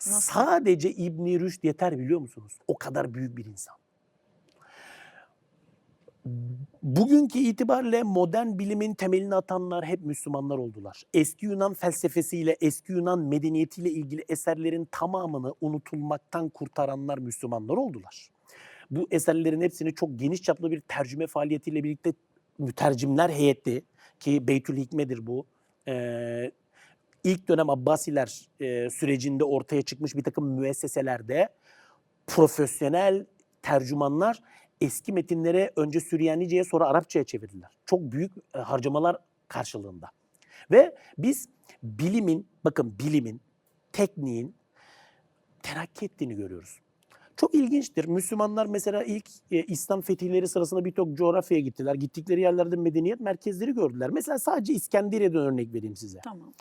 Sadece İbn Rüşd yeter biliyor musunuz? O kadar büyük bir insan. Bugünkü itibariyle modern bilimin temelini atanlar hep Müslümanlar oldular. Eski Yunan felsefesiyle, eski Yunan medeniyetiyle ilgili eserlerin tamamını unutulmaktan kurtaranlar Müslümanlar oldular. Bu eserlerin hepsini çok geniş çaplı bir tercüme faaliyetiyle birlikte mütercimler heyeti ki Beytül Hikmedir bu. Ee, ilk dönem Abbasiler e, sürecinde ortaya çıkmış bir takım müesseselerde profesyonel tercümanlar eski metinlere önce Süryanice'ye sonra Arapça'ya çevirdiler. Çok büyük e, harcamalar karşılığında. Ve biz bilimin, bakın bilimin, tekniğin terakki ettiğini görüyoruz. Çok ilginçtir. Müslümanlar mesela ilk e, İslam fetihleri sırasında birçok coğrafyaya gittiler. Gittikleri yerlerde medeniyet merkezleri gördüler. Mesela sadece İskenderiye'den örnek vereyim size. Tamam.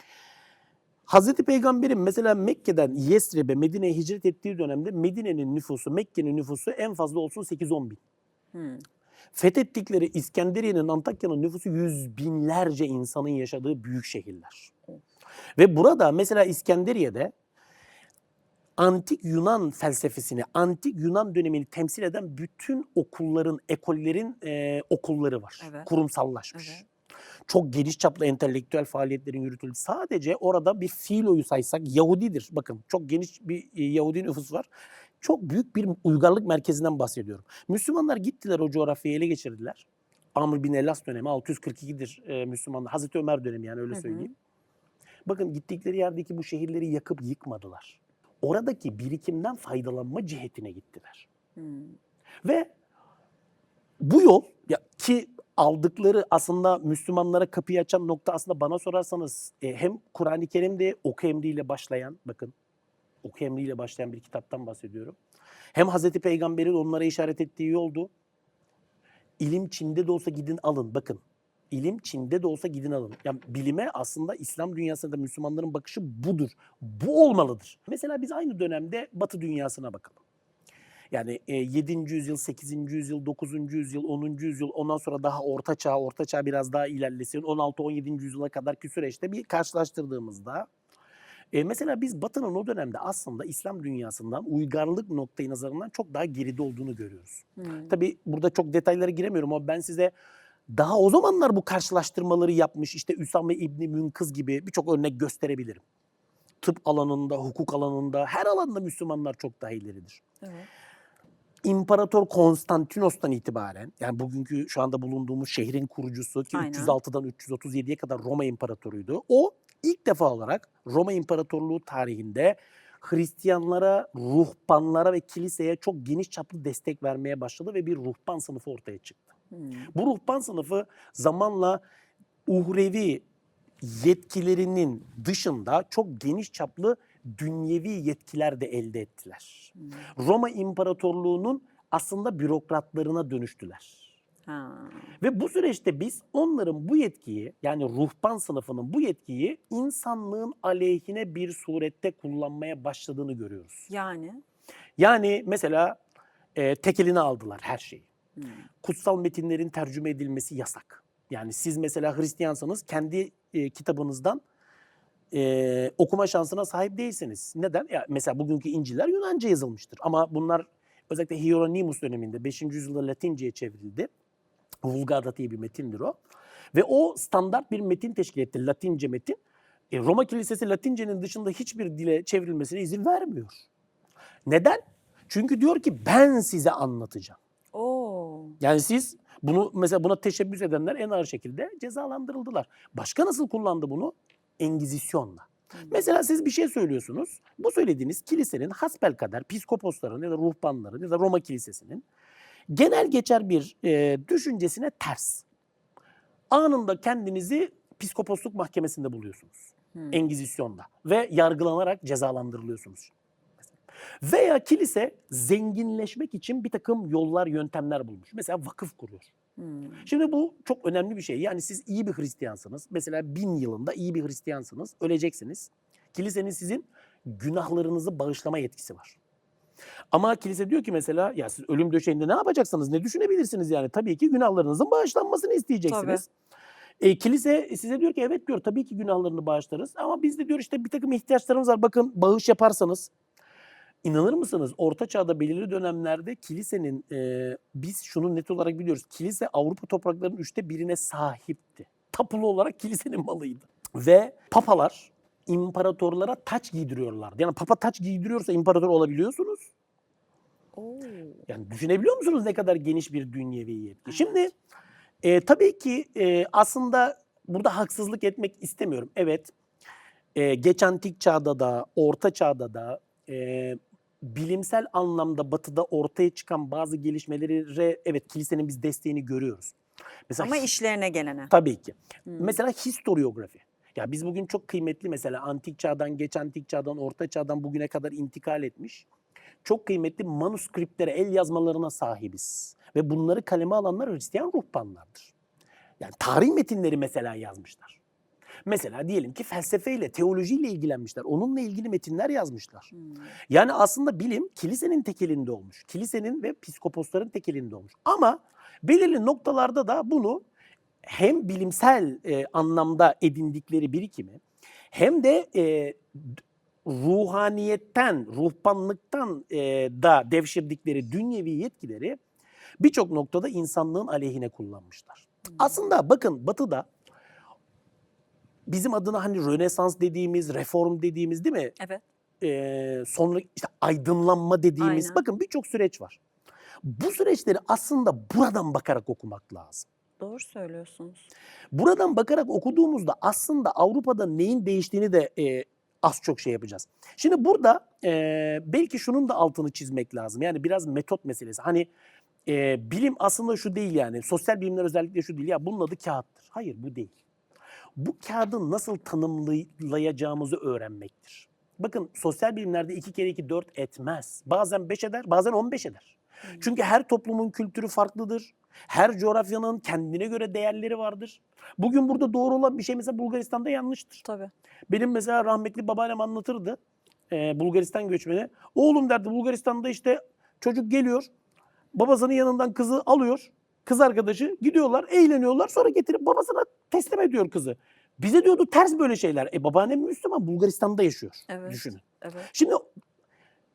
Hazreti Peygamber'in mesela Mekke'den Yesrib'e, Medine'ye hicret ettiği dönemde Medine'nin nüfusu, Mekke'nin nüfusu en fazla olsun 8-10 bin. Hmm. Fethettikleri İskenderiye'nin, Antakya'nın nüfusu yüz binlerce insanın yaşadığı büyük şehirler. Ve burada mesela İskenderiye'de antik Yunan felsefesini, antik Yunan dönemini temsil eden bütün okulların, ekollerin e, okulları var. Evet. Kurumsallaşmış. Evet. Çok geniş çaplı entelektüel faaliyetlerin yürütüldüğü. Sadece orada bir fiiloyu saysak Yahudidir. Bakın çok geniş bir e, Yahudi nüfus var. Çok büyük bir uygarlık merkezinden bahsediyorum. Müslümanlar gittiler o coğrafyayı ele geçirdiler. Amr bin Elas dönemi 642'dir e, Müslümanlar. Hazreti Ömer dönemi yani öyle Hı hı. söyleyeyim. Bakın gittikleri yerdeki bu şehirleri yakıp yıkmadılar. Oradaki birikimden faydalanma cihetine gittiler. Hmm. Ve bu yol ya ki aldıkları aslında Müslümanlara kapıyı açan nokta aslında bana sorarsanız e, hem Kur'an-ı Kerim'de oku emriyle başlayan bakın oku emriyle başlayan bir kitaptan bahsediyorum. Hem Hazreti Peygamber'in onlara işaret ettiği yoldu. İlim Çin'de de olsa gidin alın bakın. İlim Çin'de de olsa gidin alın. Yani bilime aslında İslam dünyasında Müslümanların bakışı budur. Bu olmalıdır. Mesela biz aynı dönemde Batı dünyasına bakalım. Yani e, 7. yüzyıl, 8. yüzyıl, 9. yüzyıl, 10. yüzyıl ondan sonra daha orta çağ, orta çağ biraz daha ilerlesin. 16-17. yüzyıla kadarki süreçte bir karşılaştırdığımızda e, mesela biz Batı'nın o dönemde aslında İslam dünyasından uygarlık noktayı nazarından çok daha geride olduğunu görüyoruz. Hmm. Tabii burada çok detaylara giremiyorum ama ben size daha o zamanlar bu karşılaştırmaları yapmış işte Üsame İbni Münkız gibi birçok örnek gösterebilirim. Tıp alanında, hukuk alanında, her alanda Müslümanlar çok daha ileridir. Evet. İmparator Konstantinos'tan itibaren yani bugünkü şu anda bulunduğumuz şehrin kurucusu ki Aynen. 306'dan 337'ye kadar Roma İmparatoruydu. O ilk defa olarak Roma İmparatorluğu tarihinde Hristiyanlara, ruhbanlara ve kiliseye çok geniş çaplı destek vermeye başladı ve bir ruhban sınıfı ortaya çıktı. Hmm. Bu ruhban sınıfı zamanla uhrevi yetkilerinin dışında çok geniş çaplı dünyevi yetkiler de elde ettiler. Hmm. Roma İmparatorluğu'nun aslında bürokratlarına dönüştüler. Ha. Ve bu süreçte biz onların bu yetkiyi yani ruhban sınıfının bu yetkiyi insanlığın aleyhine bir surette kullanmaya başladığını görüyoruz. Yani. Yani mesela e, tek eline aldılar her şeyi. Hmm. Kutsal metinlerin tercüme edilmesi yasak. Yani siz mesela Hristiyansanız kendi e, kitabınızdan e, okuma şansına sahip değilsiniz. Neden? Ya mesela bugünkü İncil'ler Yunanca yazılmıştır. Ama bunlar özellikle Hieronymus döneminde 5. yüzyılda Latince'ye çevrildi. Vulgata diye bir metindir o. Ve o standart bir metin teşkil etti. Latince metin. E, Roma Kilisesi Latince'nin dışında hiçbir dile çevrilmesine izin vermiyor. Neden? Çünkü diyor ki ben size anlatacağım. Oo. Yani siz bunu mesela buna teşebbüs edenler en ağır şekilde cezalandırıldılar. Başka nasıl kullandı bunu? Engizisyonla. Mesela siz bir şey söylüyorsunuz. Bu söylediğiniz kilisenin hasbelkader piskoposların ya da ruhbanların ya da Roma kilisesinin genel geçer bir e, düşüncesine ters. Anında kendinizi piskoposluk mahkemesinde buluyorsunuz. Hmm. Engizisyonda ve yargılanarak cezalandırılıyorsunuz. Veya kilise zenginleşmek için bir takım yollar, yöntemler bulmuş. Mesela vakıf kuruyor. Hmm. Şimdi bu çok önemli bir şey. Yani siz iyi bir Hristiyansınız. Mesela bin yılında iyi bir Hristiyansınız. Öleceksiniz. Kilisenin sizin günahlarınızı bağışlama yetkisi var. Ama kilise diyor ki mesela ya siz ölüm döşeğinde ne yapacaksınız? Ne düşünebilirsiniz yani? Tabii ki günahlarınızın bağışlanmasını isteyeceksiniz. E, kilise size diyor ki evet diyor tabii ki günahlarını bağışlarız. Ama biz de diyor işte bir takım ihtiyaçlarımız var. Bakın bağış yaparsanız İnanır mısınız? Orta Çağ'da belirli dönemlerde kilisenin e, biz şunu net olarak biliyoruz. Kilise Avrupa topraklarının üçte birine sahipti. Tapulu olarak kilisenin malıydı. Ve papalar imparatorlara taç giydiriyorlardı. Yani papa taç giydiriyorsa imparator olabiliyorsunuz. Oo. Yani düşünebiliyor musunuz ne kadar geniş bir dünyevi yetki? Şimdi e, tabii ki e, aslında burada haksızlık etmek istemiyorum. Evet, e, geç antik çağda da, orta çağda da e, bilimsel anlamda batıda ortaya çıkan bazı gelişmelere evet kilisenin biz desteğini görüyoruz. Mesela Ama işlerine gelene. Tabii ki. Hmm. Mesela historiografi. Ya biz bugün çok kıymetli mesela antik çağdan, geç antik çağdan, orta çağdan bugüne kadar intikal etmiş. Çok kıymetli manuskriptlere, el yazmalarına sahibiz. Ve bunları kaleme alanlar Hristiyan ruhbanlardır. Yani tarih metinleri mesela yazmışlar. Mesela diyelim ki felsefeyle, teolojiyle ilgilenmişler. Onunla ilgili metinler yazmışlar. Hmm. Yani aslında bilim kilisenin tek elinde olmuş. Kilisenin ve psikoposların tek elinde olmuş. Ama belirli noktalarda da bunu hem bilimsel e, anlamda edindikleri birikimi hem de e, ruhaniyetten, ruhbanlıktan e, da devşirdikleri dünyevi yetkileri birçok noktada insanlığın aleyhine kullanmışlar. Aslında bakın Batı'da bizim adına hani Rönesans dediğimiz, reform dediğimiz değil mi? Evet. Ee, sonra işte aydınlanma dediğimiz Aynen. bakın birçok süreç var. Bu süreçleri aslında buradan bakarak okumak lazım. Doğru söylüyorsunuz. Buradan bakarak okuduğumuzda aslında Avrupa'da neyin değiştiğini de e, az çok şey yapacağız. Şimdi burada e, belki şunun da altını çizmek lazım. Yani biraz metot meselesi. Hani e, bilim aslında şu değil yani. Sosyal bilimler özellikle şu değil. Ya bunun adı kağıttır. Hayır bu değil. Bu kağıdı nasıl tanımlayacağımızı öğrenmektir. Bakın sosyal bilimlerde iki kere iki dört etmez. Bazen beş eder, bazen on beş eder. Çünkü her toplumun kültürü farklıdır. Her coğrafyanın kendine göre değerleri vardır. Bugün burada doğru olan bir şey mesela Bulgaristan'da yanlıştır. Tabii. Benim mesela rahmetli babaannem anlatırdı. Ee, Bulgaristan göçmeni. Oğlum derdi Bulgaristan'da işte çocuk geliyor. Babasının yanından kızı alıyor. Kız arkadaşı gidiyorlar, eğleniyorlar. Sonra getirip babasına teslim ediyor kızı. Bize diyordu ters böyle şeyler. E babaannem Müslüman Bulgaristan'da yaşıyor. Evet. Düşünün. Evet. Şimdi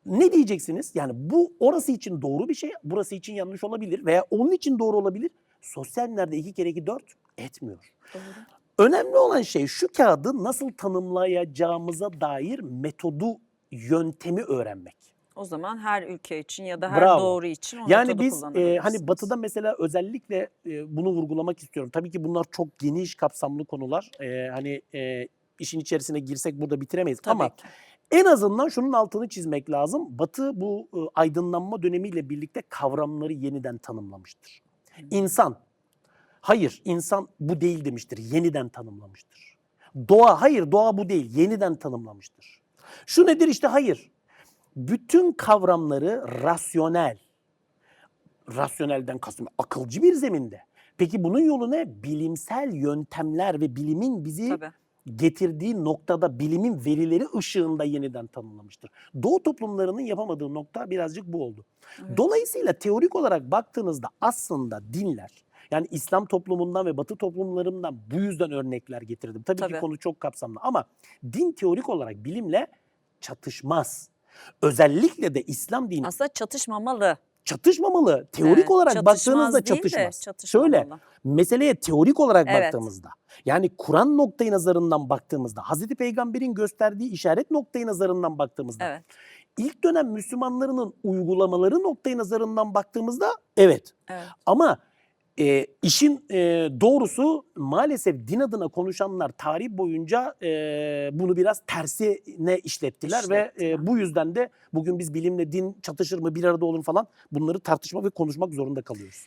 ne diyeceksiniz? Yani bu orası için doğru bir şey, burası için yanlış olabilir veya onun için doğru olabilir. Sosyal bilimlerde iki kere iki dört etmiyor. Doğru. Önemli olan şey şu kağıdı nasıl tanımlayacağımıza dair metodu, yöntemi öğrenmek. O zaman her ülke için ya da her Bravo. doğru için o Yani biz e, hani batıda mesela özellikle e, bunu vurgulamak istiyorum. Tabii ki bunlar çok geniş kapsamlı konular. E, hani e, işin içerisine girsek burada bitiremeyiz Tabii ama ki. en azından şunun altını çizmek lazım. Batı bu e, aydınlanma dönemiyle birlikte kavramları yeniden tanımlamıştır. İnsan, hayır insan bu değil demiştir, yeniden tanımlamıştır. Doğa, hayır doğa bu değil, yeniden tanımlamıştır. Şu nedir işte hayır. Bütün kavramları rasyonel, rasyonelden kastım akılcı bir zeminde. Peki bunun yolu ne? Bilimsel yöntemler ve bilimin bizi Tabii. getirdiği noktada bilimin verileri ışığında yeniden tanımlamıştır. Doğu toplumlarının yapamadığı nokta birazcık bu oldu. Evet. Dolayısıyla teorik olarak baktığınızda aslında dinler yani İslam toplumundan ve Batı toplumlarından bu yüzden örnekler getirdim. Tabii, ki Tabii. konu çok kapsamlı ama din teorik olarak bilimle çatışmaz. Özellikle de İslam dini Aslında çatışmamalı. çatışmamalı. Teorik Evet, olarak çatışmaz baktığınızda değil de çatışmaz. çatışmamalı. Şöyle meseleye teorik olarak Evet. baktığımızda yani Kur'an noktayı nazarından baktığımızda Hazreti Peygamber'in gösterdiği işaret noktayı nazarından baktığımızda Evet. ilk dönem Müslümanlarının uygulamaları noktayı nazarından baktığımızda evet Evet. ama e, işin e, doğrusu maalesef din adına konuşanlar tarih boyunca e, bunu biraz tersine işlettiler ve İşlettiler. e, bu yüzden de bugün biz bilimle din çatışır mı bir arada olur falan bunları tartışmak ve konuşmak zorunda kalıyoruz.